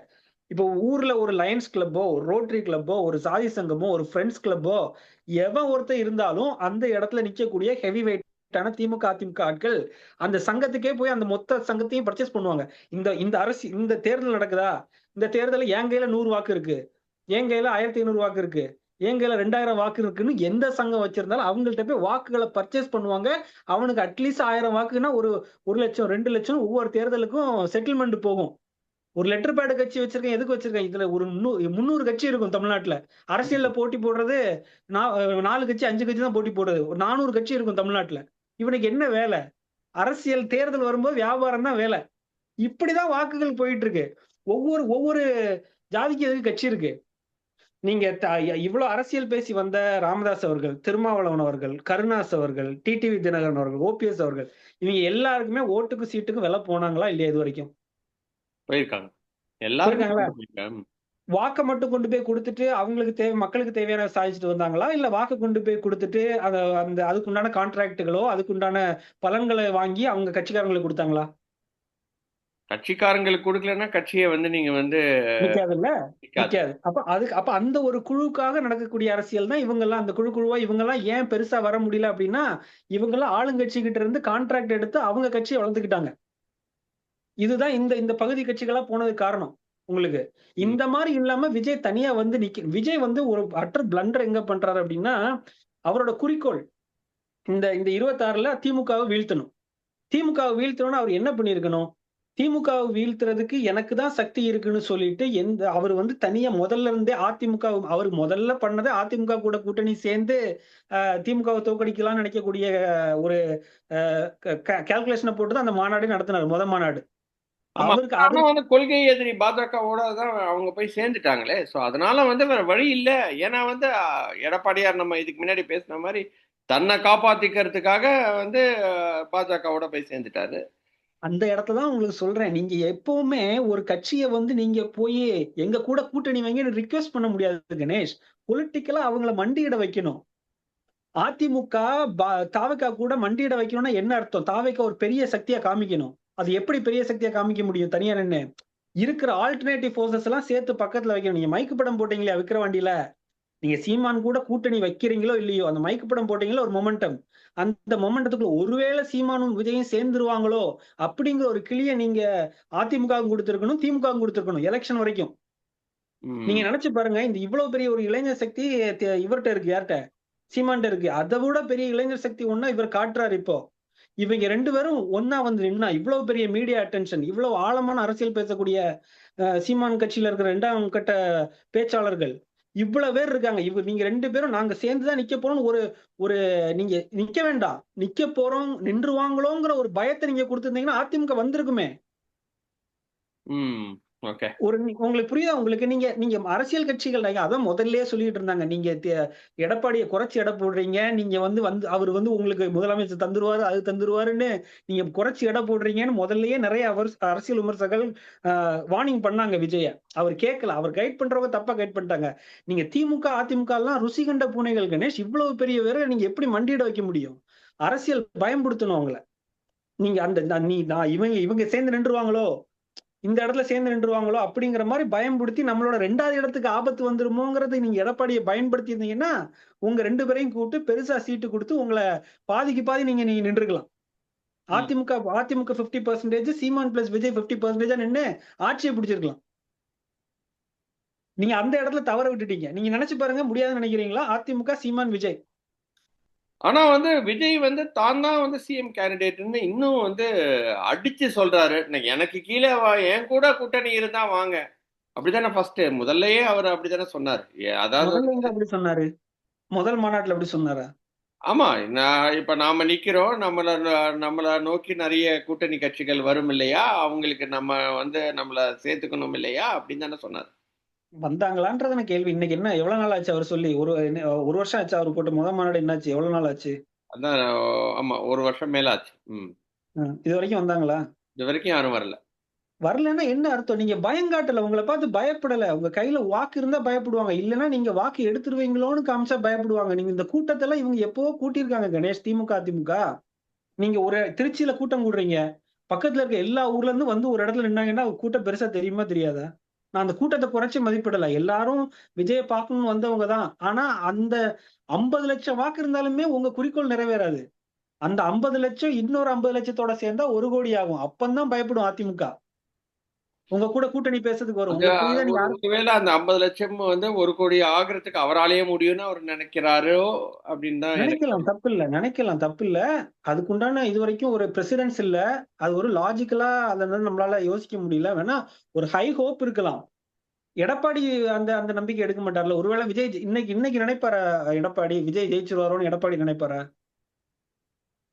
[SPEAKER 2] இப்போ ஊர்ல ஒரு லயன்ஸ் கிளப்போ ஒரு ரோட்டரி கிளப்போ ஒரு சாதி சங்கமோ ஒரு ஃப்ரெண்ட்ஸ் கிளப்போ எவன் ஒருத்தர் இருந்தாலும் அந்த இடத்துல நிக்கக்கூடிய ஹெவி வெயிட்டான திமுக அதிமுக ஆட்கள் அந்த சங்கத்துக்கே போய் அந்த மொத்த சங்கத்தையும் பர்ச்சேஸ் பண்ணுவாங்க. இந்த இந்த அரசு இந்த தேர்தல் நடக்குதா? இந்த தேர்தலில் என் கையில நூறு வாக்கு இருக்கு. என் கையில ஆயிரத்தி ஐநூறு வாக்கு இருக்கு. என் ரெண்டாயிரம் வாக்கு இருக்குன்னு எந்த சங்கம் வச்சிருந்தாலும் அவங்கள்ட்ட போய் வாக்குகளை பர்ச்சேஸ் பண்ணுவாங்க. அவனுக்கு அட்லீஸ்ட் ஆயிரம் வாக்குன்னா ஒரு ஒரு லட்சம் ரெண்டு லட்சம் ஒவ்வொரு தேர்தலுக்கும் செட்டில்மெண்ட் போகும். ஒரு லெட்டர் பேடு கட்சி வச்சிருக்கேன். எதுக்கு வச்சிருக்கேன்? இதுல ஒரு முன்னூ- முந்நூறு கட்சி இருக்கும் தமிழ்நாட்டுல. அரசியல்ல போட்டி போடுறது நாலு கட்சி அஞ்சு கட்சி தான் போட்டி போடுறது. ஒரு நானூறு கட்சி இருக்கும் தமிழ்நாட்டுல. இவனுக்கு என்ன வேலை? அரசியல் தேர்தல் வரும்போது வியாபாரம் தான் வேலை. இப்படிதான் வாக்குகள் போயிட்டு இருக்கு. ஒவ்வொரு ஒவ்வொரு ஜாதிக்கு எதுக்கு கட்சி இருக்கு? நீங்க இவ்வளவு அரசியல் பேசி வந்த ராமதாஸ் அவர்கள் திருமாவளவன் அவர்கள் கருணாஸ் அவர்கள் டிடிவி தினகரன் அவர்கள் ஓபிஎஸ் அவர்கள் இவங்க எல்லாருக்குமே ஓட்டுக்கு சீட்டுக்கு விலை போனாங்களா இல்லையா இது வரைக்கும்?
[SPEAKER 1] போயிருக்காங்க.
[SPEAKER 2] வாக்கை மட்டும் கொண்டு போய் கொடுத்துட்டு அவங்களுக்கு தேவை மக்களுக்கு தேவையான சாதிச்சுட்டு வந்தாங்களா? இல்ல வாக்கு கொண்டு போய் கொடுத்துட்டு அத அந்த அதுக்குண்டான கான்ட்ராக்டுகளோ அதுக்குண்டான பலன்களை வாங்கி அவங்க கட்சிக்காரங்களுக்கு கொடுத்தாங்களா?
[SPEAKER 1] கட்சிக்காரங்களுக்கு கொடுக்கலன்னா கட்சியை வந்து நீங்க வந்து
[SPEAKER 2] நிக்காதுல்ல?
[SPEAKER 1] நிக்காது.
[SPEAKER 2] நிக்காது. அப்ப அதுக்கு அப்ப அந்த ஒரு குழுக்காக நடக்கக்கூடிய அரசியல் தான் இவங்க எல்லாம் அந்த குழு குழுவா இவங்க எல்லாம் ஏன் பெருசா வர முடியல அப்படின்னா இவங்க எல்லாம் ஆளுங்கட்சி கிட்ட இருந்து கான்ட்ராக்ட் எடுத்து அவங்க கட்சியை வளர்த்துக்கிட்டாங்க. இதுதான் இந்த இந்த பகுதி கட்சிகளா போனதுக்கு காரணம் உங்களுக்கு. இந்த மாதிரி இல்லாம விஜய் தனியா வந்து நிக்க விஜய் வந்து ஒரு அற்ற பிளண்டர் எங்க பண்றாரு அப்படின்னா அவரோட குறிக்கோள் இந்த இந்த இருபத்தாறுல திமுகவை வீழ்த்தணும். திமுகவை வீழ்த்தணும்னு அவர் என்ன பண்ணியிருக்கணும்? திமுகவை வீழ்த்துறதுக்கு எனக்கு தான் சக்தி இருக்குன்னு சொல்லிட்டு எந்த அவர் வந்து தனியா முதல்ல இருந்தே அதிமுக அவர் முதல்ல பண்ணது அதிமுக கூட கூட்டணி சேர்ந்து அஹ், திமுகவை தோக்கடிக்கலாம்னு நினைக்கக்கூடிய ஒரு கால்குலேஷனை போட்டு தான் அந்த மாநாடு நடத்தினார் முத மாநாடு. அவருக்கு
[SPEAKER 1] வந்து கொள்கை எதிரி பாஜகவோட தான் அவங்க போய் சேர்ந்துட்டாங்களே. சோ அதனால வந்து வேற வழி இல்ல. ஏன்னா வந்து எடப்பாடியார் நம்ம இதுக்கு முன்னாடி பேசின மாதிரி தன்னை காப்பாத்திக்கிறதுக்காக வந்து பாஜகவோட போய் சேர்ந்துட்டாரு.
[SPEAKER 2] அந்த இடத்துல தான் உங்களுக்கு சொல்றேன். நீங்க எப்பவுமே ஒரு கட்சியை வந்து நீங்க போய் எங்க கூட கூட்டணி வைங்கன்னு ரிக்வெஸ்ட் பண்ண முடியாது கணேஷ். பொலிட்டிக்கலா அவங்கள மண்டியிட வைக்கணும். அதிமுக பா- தாவேக்கா கூட மண்டியிட வைக்கணும்னா என்ன அர்த்தம்? தாவேக்கா ஒரு பெரிய சக்தியா காமிக்கணும். அது எப்படி பெரிய சக்தியா காமிக்க முடியும்? தனியா நின்று இருக்கிற ஆல்டர்னேட்டிவ் ஃபோர்ஸஸ் எல்லாம் சேர்த்து பக்கத்துல வைக்கணும். நீங்க மைக்கு படம் போட்டீங்களா விக்கிற வண்டியில நீங்க சீமான் கூட கூட்டணி வைக்கிறீங்களோ இல்லையோ? அந்த மைக்கு படம் போட்டீங்களோ ஒரு மொமெண்டம் அந்த மொமெண்டத்துக்குள்ள ஒருவேளை சீமானும் விஜயும் சேர்ந்துருவாங்களோ அப்படிங்கிற ஒரு கிளிய நீங்க அதிமுக கொடுத்திருக்கணும் திமுக கொடுத்திருக்கணும் எலெக்ஷன் வரைக்கும். நீங்க நினைச்சு பாருங்க இந்த இவ்வளவு பெரிய ஒரு இளைஞர் சக்தி இவர்ட்ட இருக்கு யார்கிட்ட? சீமான்ட்ட இருக்கு. அதை விட பெரிய இளைஞர் சக்தி ஒன்னா இவர் காட்டுறாரு இப்போ. இவங்க ரெண்டு பேரும் ஒன்னா வந்து நின்னா இவ்வளவு பெரிய மீடியா அட்டென்ஷன் இவ்வளவு ஆழமான அரசியல் பேசக்கூடிய சீமான் கட்சியில இருக்கிற ரெண்டாம் கட்ட பேச்சாளர்கள் இவ்வளவு பேர் இருக்காங்க. இவங்க நீங்க ரெண்டு பேரும் நாங்க சேர்ந்துதான் நிக்க போறோம்னு ஒரு ஒரு நீங்க நிக்க வேண்டாம். நிக்க போறோம் நின்றுவாங்களோங்கிற ஒரு பயத்தை நீங்க கொடுத்திருந்தீங்கன்னா அதிமுக வந்திருக்குமே. ஒரு உங்களுக்கு புரியுதா? உங்களுக்கு நீங்க நீங்க அரசியல் கட்சிகள் அதான் முதல்லயே சொல்லிட்டு இருந்தாங்க. நீங்க எடப்பாடியை குறைச்சி எடை போடுறீங்க. நீங்க வந்து வந்து அவர் வந்து உங்களுக்கு முதலமைச்சர் தந்துருவாரு அது தந்துருவாருன்னு நீங்க குறைச்சி எடை போடுறீங்கன்னு முதல்லயே நிறைய அரசியல் விமர்சகர்கள் வார்னிங் பண்ணாங்க விஜய. அவர் கேட்கல. அவர் கைட் பண்றவங்க தப்பா கைட் பண்ணிட்டாங்க. நீங்க திமுக அதிமுக எல்லாம் ருசி கண்ட பூனைகள் கணேஷ் இவ்வளவு பெரிய பேரை நீங்க எப்படி மண்டியிட வைக்க முடியும்? அரசியல் பயன்படுத்தணும் அவங்கள. நீங்க அந்த நீ நான் இவங்க இவங்க சேர்ந்து நின்றுவாங்களோ இந்த இடத்துல சேர்ந்து நின்றுவாங்களோ அப்படிங்கிற மாதிரி பயன்படுத்தி நம்மளோட ரெண்டாவது இடத்துக்கு ஆபத்து வந்துருமோங்கிறது நீங்க எடப்பாடியை பயன்படுத்தி இருந்தீங்கன்னா உங்க ரெண்டு பேரையும் கூப்பிட்டு பெருசா சீட்டு கொடுத்து உங்களை பாதிக்கு பாதி நீங்க நீங்க நின்றுக்கலாம் அதிமுக அதிமுக 50% பர்சன்டேஜ் சீமான் பிளஸ் விஜய் 50% பர்சன்டேஜா நின்னு ஆட்சியை பிடிச்சிருக்கலாம். நீங்க அந்த இடத்துல தவற விட்டுட்டீங்க. நீங்க நினைச்சு பாருங்க முடியாதுன்னு நினைக்கிறீங்களா? அதிமுக சீமான் விஜய்.
[SPEAKER 1] ஆனா வந்து விஜய் வந்து தான் தான் வந்து சிஎம் கேண்டிடேட்னு இன்னும் வந்து அடிச்சு சொல்றாரு. "நான் எனக்கு கீழே வா என் கூட கூட்டணி இருந்தா வாங்க. அப்படித்தானே ஃபர்ஸ்ட் முதல்லயே அவர் அப்படித்தானே சொன்னார். அதாவது
[SPEAKER 2] அப்படி சொன்னாரு. முதல் மாநாட்டுல அப்படி சொன்னாரா?
[SPEAKER 1] ஆமா நான் இப்ப நாம நிக்கிறோம். நம்மள நம்மள நோக்கி நிறைய கூட்டணி கட்சிகள் வரும் இல்லையா? அவங்களுக்கு நம்ம வந்து நம்மள சேர்த்துக்கணும் இல்லையா? அப்படின்னு தானே சொன்னார்.
[SPEAKER 2] வந்தாங்களான்றதான கேள்வி. இன்னைக்கு என்ன எவ்வளவு நாள் ஆச்சு அவர் சொல்லி? ஒரு ஒரு வருஷம் ஆச்சு அவர் போட்ட முத மாநாடு என்னாச்சு? எவ்வளவு நாள் ஆச்சு?
[SPEAKER 1] அதான் ஆமா ஒரு வருஷம் மேல ஆச்சு.
[SPEAKER 2] இது வரைக்கும் வந்தாங்களா?
[SPEAKER 1] இது வரைக்கும் யாரும் வரல.
[SPEAKER 2] வரலன்னா என்ன அர்த்தம்? நீங்க பயங்காட்டல உங்களை பார்த்து பயப்படல. உங்க கையில வாக்கு இருந்தா பயப்படுவாங்க. இல்லைன்னா நீங்க வாக்கு எடுத்துருவீங்களோன்னு காமிச்சா பயப்படுவாங்க. நீங்க இந்த கூட்டத்தெல்லாம் இவங்க எப்பவோ கூட்டியிருக்காங்க. கணேஷ் திமுக அதிமுக. நீங்க ஒரு திருச்சியில கூட்டம் கூடுறீங்க. பக்கத்துல இருக்க எல்லா ஊர்ல இருந்து வந்து ஒரு இடத்துல நின்னாங்கன்னா கூட்டம் பெருசா தெரியுமா தெரியாதா? நான் அந்த கூட்டத்தை குறைச்சி மதிப்பிடல. எல்லாரும் விஜய பார்க்கணும்னு வந்தவங்க தான். ஆனா அந்த ஐம்பது லட்சம் வாக்கு இருந்தாலுமே உங்க குறிக்கோள் நிறைவேறாது. அந்த ஐம்பது லட்சம் இன்னொரு ஐம்பது லட்சத்தோட சேர்ந்தா ஒரு கோடி ஆகும். அப்பந்தான் பயப்படும் அதிமுக. உங்க கூட கூட்டணி பேசுறதுக்கு வரும்.
[SPEAKER 1] ஒருவேளை அந்த ஐம்பது லட்சம் வந்து ஒரு கோடி ஆகிறதுக்கு அவராலேயே முடியும்னு அவர் நினைக்கிறாரோ அப்படின்னு தான்
[SPEAKER 2] நினைக்கலாம் தப்பு இல்ல நினைக்கலாம் தப்பு இல்ல அதுக்குண்டான இது வரைக்கும் ஒரு பிரசிடென்ஸ் இல்ல. அது ஒரு லாஜிக்கலா அதை நம்மளால யோசிக்க முடியல. வேணா ஒரு ஹை ஹோப் இருக்கலாம். எடப்பாடி அந்த அந்த நம்பிக்கை எடுக்க மாட்டார்ல. ஒருவேளை விஜய் இன்னைக்கு இன்னைக்கு நினைப்பாரா எடப்பாடி? விஜய் ஜெயிச்சிருவாரோன்னு எடப்பாடி நினைப்பாரா?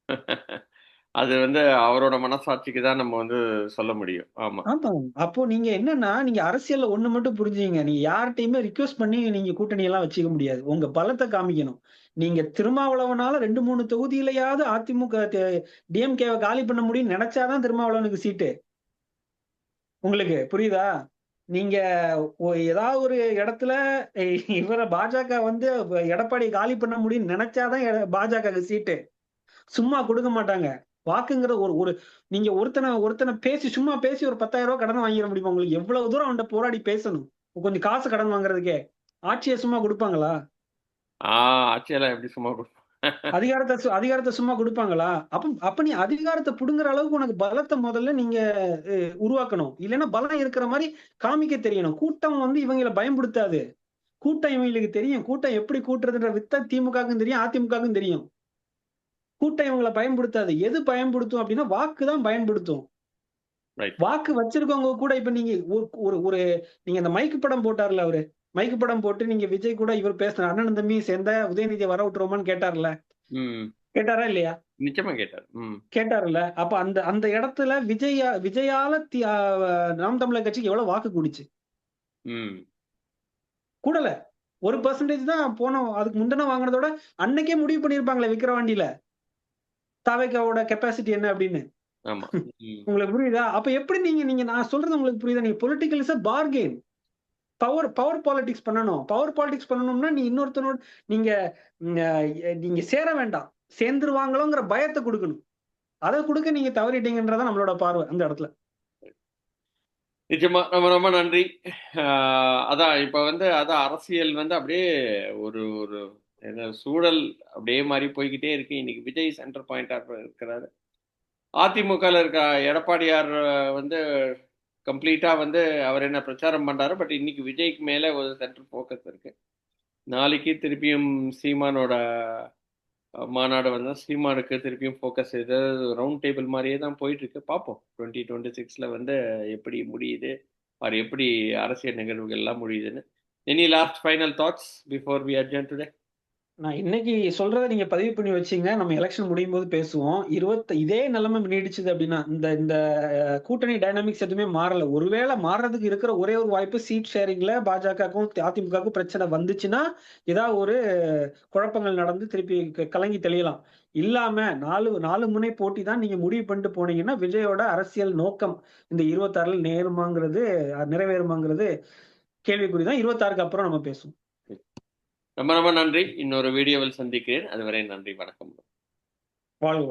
[SPEAKER 1] அது வந்து அவரோட மனசாட்சிக்கு தான் நம்ம வந்து சொல்ல முடியும். ஆமா.
[SPEAKER 2] ஆமா. அப்போ நீங்க என்னன்னா நீங்க அரசியல்ல ஒண்ணு மட்டும் புரிஞ்சுங்க நீங்க யார்கிட்டயுமே ரிக்வெஸ்ட் பண்ணி நீங்க கூட்டணி எல்லாம் வச்சுக்க முடியாது. உங்க பலத்தை காமிக்கணும். நீங்க திருமாவளவனால ரெண்டு மூணு தொகுதியிலையாவது அதிமுக டிஎம்கேவை காலி பண்ண முடியும்னு நினைச்சாதான் திருமாவளவனுக்கு சீட்டு. உங்களுக்கு புரியுதா? நீங்க ஏதாவது ஒரு இடத்துல இவரை பாஜக வந்து எடப்பாடி காலி பண்ண முடியும்னு நினைச்சாதான் எட- பாஜகவுக்கு சீட்டு. சும்மா கொடுக்க மாட்டாங்க. வாக்குங்கிற ஒரு ஒரு நீங்க ஒருத்தனை ஒருத்தனை பேசி சும்மா பேசி ஒரு பத்தாயிரம் ரூபாய் கடன் வாங்கிட முடியுமா உங்களுக்கு? எவ்வளவு தூரம் அவன்கிட்ட போராடி பேசணும்? கொஞ்சம் காசு கடன் வாங்குறதுக்கே. ஆட்சியை சும்மா கொடுப்பாங்களா?
[SPEAKER 1] ஆட்சியெல்லாம் எப்படி சும்மா
[SPEAKER 2] அதிகாரத்தை அதிகாரத்தை சும்மா கொடுப்பாங்களா? அப்ப அப்ப நீ அதிகாரத்தை புடுங்குற அளவுக்கு உனக்கு பலத்தை முதல்ல நீங்க உருவாக்கணும். இல்லைன்னா பலம் இருக்கிற மாதிரி காமிக்க தெரியணும். கூட்டம் வந்து இவங்களை பயன்படுத்தாது கூட்டம் இவங்களுக்கு தெரியும். கூட்டம் எப்படி கூட்டுறதுன்ற வித்த திமுகவுக்கும் தெரியும் அதிமுகவுக்கும் தெரியும். கூட்டம் இவங்களை பயன்படுத்தாது. எது பயன்படுத்தும் அப்படின்னா வாக்கு தான் பயன்படுத்தும். வாக்கு வச்சிருக்கவங்க கூட இப்ப நீங்க ஒரு- ஒரு நீங்க இந்த மைக்கு படம் போட்டார்ல அவரு. மைக்கு படம் போட்டு நீங்க விஜய் கூட இவர் பேசுற அண்ணன் தம்பி சேர்ந்த உதயநிதியை வர விட்டுருவோமான்னு கேட்டார்ல. கேட்டாரா இல்லையா?
[SPEAKER 1] நிச்சயமா கேட்டார். ம்.
[SPEAKER 2] கேட்டார்ல. அப்ப அந்த அந்த இடத்துல விஜயா விஜயால நாம் தமிழர் கட்சிக்கு எவ்வளவு வாக்கு கூடிச்சு? கூடல. ஒரு பர்சன்டேஜ் தான் போன அதுக்கு முந்தின வாங்குறதோட அன்னைக்கே முடிவு பண்ணிருப்பாங்களே விக்கிரவாண்டியில. தாவேக்காவோட கெப்பாசிட்டி என்ன அப்படின்னு? உங்களுக்கு புரியுதா? அப்ப எப்படி நீங்க நீங்க நான் சொல்றது உங்களுக்கு புரியுதா? நீங்க political is bargain power power politics பண்ணணும். பவர் பாலிடிக்ஸ் பண்ணணும்னா நீ இன்னொருத்தனோட நீங்க நீங்க சேர வேண்டாம். சேர்ந்துருவாங்களோங்கிற பயத்தை கொடுக்கணும். அதை கொடுக்க நீங்க தவறிட்டீங்கன்றதான் நம்மளோட பார்வை அந்த இடத்துல.
[SPEAKER 1] நிச்சயமா. ரொம்ப ரொம்ப நன்றி. அதான் இப்ப வந்து அதான் அரசியல் வந்து அப்படியே ஒரு ஒரு என்ன சூழல் அப்படியே மாதிரி போய்கிட்டே இருக்கு. இன்னைக்கு விஜய் சென்டர் பாயிண்டாக இருக்கிறாரு. அதிமுகவில் இருக்க எடப்பாடியார் வந்து கம்ப்ளீட்டாக வந்து அவர் என்ன பிரச்சாரம் பண்ணுறாரு பட் இன்னைக்கு விஜய்க்கு மேலே ஒரு சென்டர் ஃபோக்கஸ் இருக்கு. நாளைக்கு திருப்பியும் சீமானோட மாநாடு வந்தால் சீமானுக்கு திருப்பியும் ஃபோக்கஸ் இது ரவுண்ட் டேபிள் மாதிரியே தான் போயிட்டுருக்கு பார்ப்போம் டுவெண்ட்டி டுவெண்ட்டி சிக்ஸில் வந்து எப்படி முடியுது? அவர் எப்படி அரசியல் நிகழ்வுகள் எல்லாம் முடியுதுன்னு. Any last final thoughts before we urgent today
[SPEAKER 2] நான் இன்னைக்கு சொல்றதை நீங்க பதிவு பண்ணி வச்சீங்க. நம்ம எலெக்ஷன் முடியும் போது பேசுவோம். இருபத்தி இதே நிலைமை நீடிச்சது அப்படின்னா இந்த இந்த கூட்டணி டைனாமிக்ஸ் எதுவுமே மாறல. ஒருவேளை மாறுறதுக்கு இருக்கிற ஒரே ஒரு வாய்ப்பு சீட் ஷேரிங்ல பாஜகவுக்கும் அதிமுகவுக்கும் பிரச்சனை வந்துச்சுன்னா ஏதாவது ஒரு குழப்பங்கள் நடந்து திருப்பி க- கலங்கி தெளியலாம். இல்லாம நாலு நாலு முனை போட்டி தான் நீங்க முடிவு பண்ணிட்டு போனீங்கன்னா விஜயோட அரசியல் நோக்கம் இந்த இருபத்தாறுல நேருமாங்கிறது நிறைவேறுமாங்கிறது கேள்விக்குறிதான் இருபத்தாறுக்கு அப்புறம் நம்ம பேசுவோம்.
[SPEAKER 1] ரொம்ப ரொம்ப நன்றி. இன்னொரு வீடியோவில் சந்திக்கிறேன். அதுவரை நன்றி வணக்கம்.
[SPEAKER 2] வாழ்க